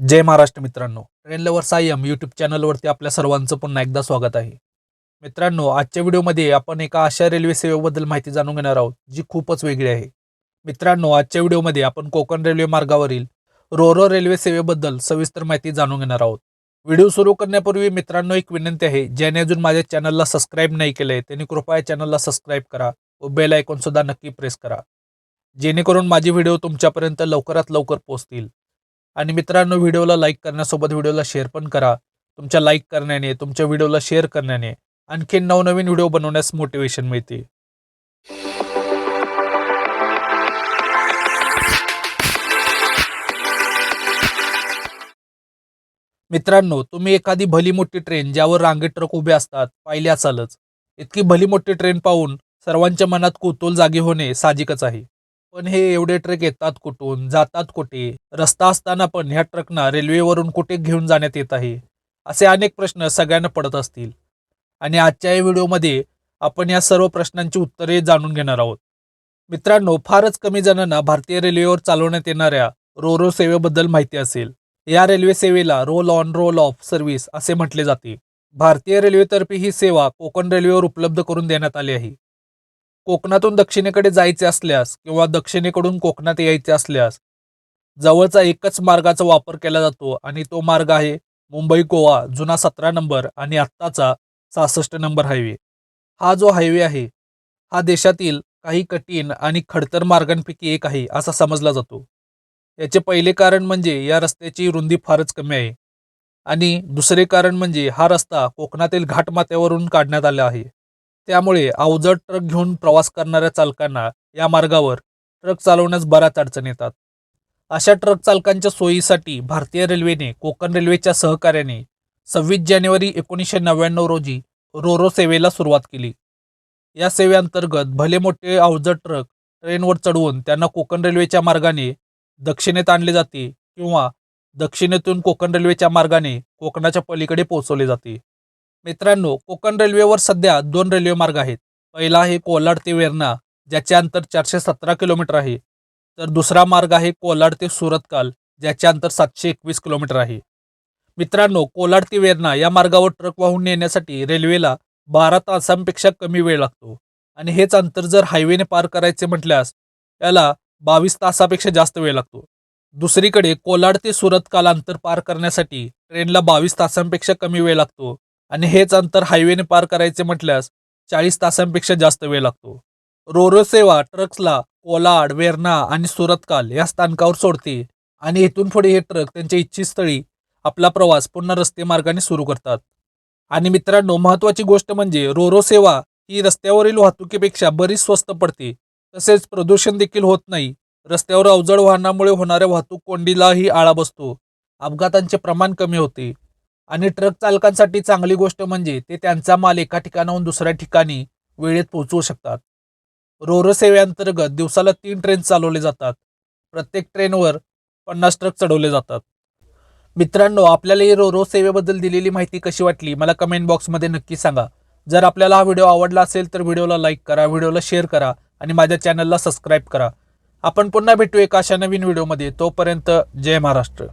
जय महाराष्ट्र मित्रांनो. Train lover Sayam YouTube चॅनलवरती आपल्या सर्वांचं पुन्हा एकदा स्वागत आहे. मित्रांनो आजच्या व्हिडिओमध्ये आपण एका अशा रेल्वे सेवेबद्दल माहिती जाणून घेणार आहोत जी खूपच वेगळी आहे. मित्रांनो आजच्या व्हिडिओमध्ये आपण कोकण रेल्वे मार्गावरील रोरो रेल्वे सेवेबद्दल सविस्तर माहिती जाणून घेणार आहोत. व्हिडिओ सुरू करण्यापूर्वी मित्रांनो एक विनंती आहे ज्याने अजून माझ्या चॅनलला सबस्क्राईब नाही केलं आहे त्यांनी कृपया चॅनलला सबस्क्राईब करा व बेल आयकॉन सुद्धा नक्की प्रेस करा. जेणेकरून माझे व्हिडिओ तुमच्यापर्यंत लवकरात लवकर पोहोचतील. आणि मित्रांनो व्हिडिओला लाईक करण्यासोबत व्हिडिओला शेअर पण करा. तुमच्या लाईक करण्याने तुमच्या व्हिडिओला शेअर करण्याने आणखी नवनवीन व्हिडिओ बनवण्यास मोटिवेशन मिळते. मित्रांनो तुम्ही एखादी भली मोठी ट्रेन ज्यावर रांगेत ट्रक उभे असतात पाहिले असालच. इतकी भली मोठी ट्रेन पाहून सर्वांच्या मनात कुतूल जागी होणे साहजिकच आहे. पण हे एवढे ट्रक येतात कुठून? जातात कुठे? रस्ता असताना पण ह्या ट्रकना रेल्वेवरून कुठे घेऊन जाण्यात येत आहे? असे अनेक प्रश्न सगळ्यांना पडत असतील. आणि आजच्या या व्हिडिओमध्ये आपण या सर्व प्रश्नांची उत्तरे जाणून घेणार आहोत. मित्रांनो फारच कमी जणांना भारतीय रेल्वेवर चालवण्यात येणाऱ्या रोरो सेवेबद्दल माहिती असेल. या रेल्वे सेवेला roll on roll off service असे म्हटले जाते. भारतीय रेल्वेतर्फे ही सेवा कोकण रेल्वेवर उपलब्ध करून देण्यात आली आहे. कोकणातून दक्षिणेकडे जायचे असल्यास किंवा दक्षिणेकडून कोकणात यायचे असल्यास जवळचा एकच मार्गाचा वापर केला जातो आणि तो मार्ग आहे मुंबई गोवा जुना सतरा नंबर आणि आत्ताचा सहासष्ट नंबर हायवे. हा जो हायवे आहे हा देशातील काही कठीण आणि खडतर मार्गांपैकी एक आहे असा समजला जातो. याचे पहिले कारण म्हणजे या रस्त्याची रुंदी फारच कमी आहे. आणि दुसरे कारण म्हणजे हा रस्ता कोकणातील घाटमाथ्यावरून काढण्यात आला आहे. त्यामुळे अवजड ट्रक घेऊन प्रवास करणाऱ्या चालकांना या मार्गावर ट्रक चालवण्यास बऱ्याच अडचण येतात. अशा ट्रक चालकांच्या सोयीसाठी भारतीय रेल्वेने कोकण रेल्वेच्या सहकार्याने सव्वीस जानेवारी एकोणीसशे नव्याण्णव रोजी रोरो सेवेला सुरुवात केली. या सेवेअंतर्गत भले मोठे अवजड ट्रक ट्रेनवर चढवून त्यांना कोकण रेल्वेच्या मार्गाने दक्षिणेत आणले जाते किंवा दक्षिणेतून कोकण रेल्वेच्या मार्गाने कोकणाच्या पलीकडे पोहोचवले जाते. मित्रांनो कोकण रेल्वेवर सध्या दोन रेल्वे मार्ग आहेत. पहिला आहे कोलाड ते वेर्णा ज्याचे अंतर चारशे सतरा किलोमीटर आहे. तर दुसरा मार्ग आहे कोलाड ते सुरतकाल ज्याचे अंतर सातशे एकवीस किलोमीटर आहे. मित्रांनो कोलाड ते वेर्णा या मार्गावर ट्रक वाहून नेण्यासाठी रेल्वेला बारा तासांपेक्षा कमी वेळ लागतो. आणि हेच अंतर जर हायवेने पार करायचे म्हटल्यास याला बावीस तासापेक्षा जास्त वेळ लागतो. दुसरीकडे कोलाड ते सुरत काल अंतर पार करण्यासाठी ट्रेनला बावीस तासांपेक्षा कमी वेळ लागतो. आणि हेच अंतर हायवेने पार करायचे म्हटल्यास चाळीस तासांपेक्षा जास्त वेळ लागतो. रोरो सेवा ट्रक्सला कोलाड वेर्ना आणि सुरतकाल या स्थानकावर सोडते आणि इथून पुढे हे ट्रक त्यांच्या इच्छित स्थळी आपला प्रवास पुन्हा रस्ते मार्गाने सुरू करतात. आणि मित्रांनो महत्त्वाची गोष्ट म्हणजे रोरो सेवा ही रस्त्यावरील वाहतुकीपेक्षा बरीच स्वस्त पडते. तसेच प्रदूषण देखील होत नाही. रस्त्यावर अवजड वाहनामुळे होणाऱ्या वाहतूक कोंडीलाही आळा बसतो. अपघातांचे प्रमाण कमी होते. आणि ट्रक चालकांसाठी चांगली गोष्ट म्हणजे ते त्यांचा माल एका ठिकाणाहून दुसऱ्या ठिकाणी वेळेत पोहोचवू शकतात. रोरो सेवेअंतर्गत दिवसाला तीन ट्रेन चालवले जातात. प्रत्येक ट्रेनवर पन्नास ट्रक चढवले जातात. मित्रांनो आपल्याला ही रोरो सेवेबद्दल दिलेली माहिती कशी वाटली मला कमेंट बॉक्समध्ये नक्की सांगा. जर आपल्याला हा व्हिडिओ आवडला असेल तर व्हिडिओला लाईक करा व्हिडिओला शेअर करा आणि माझ्या चॅनलला सबस्क्राईब करा. आपण पुन्हा भेटू एका अशा नवीन व्हिडिओमध्ये. तोपर्यंत जय महाराष्ट्र.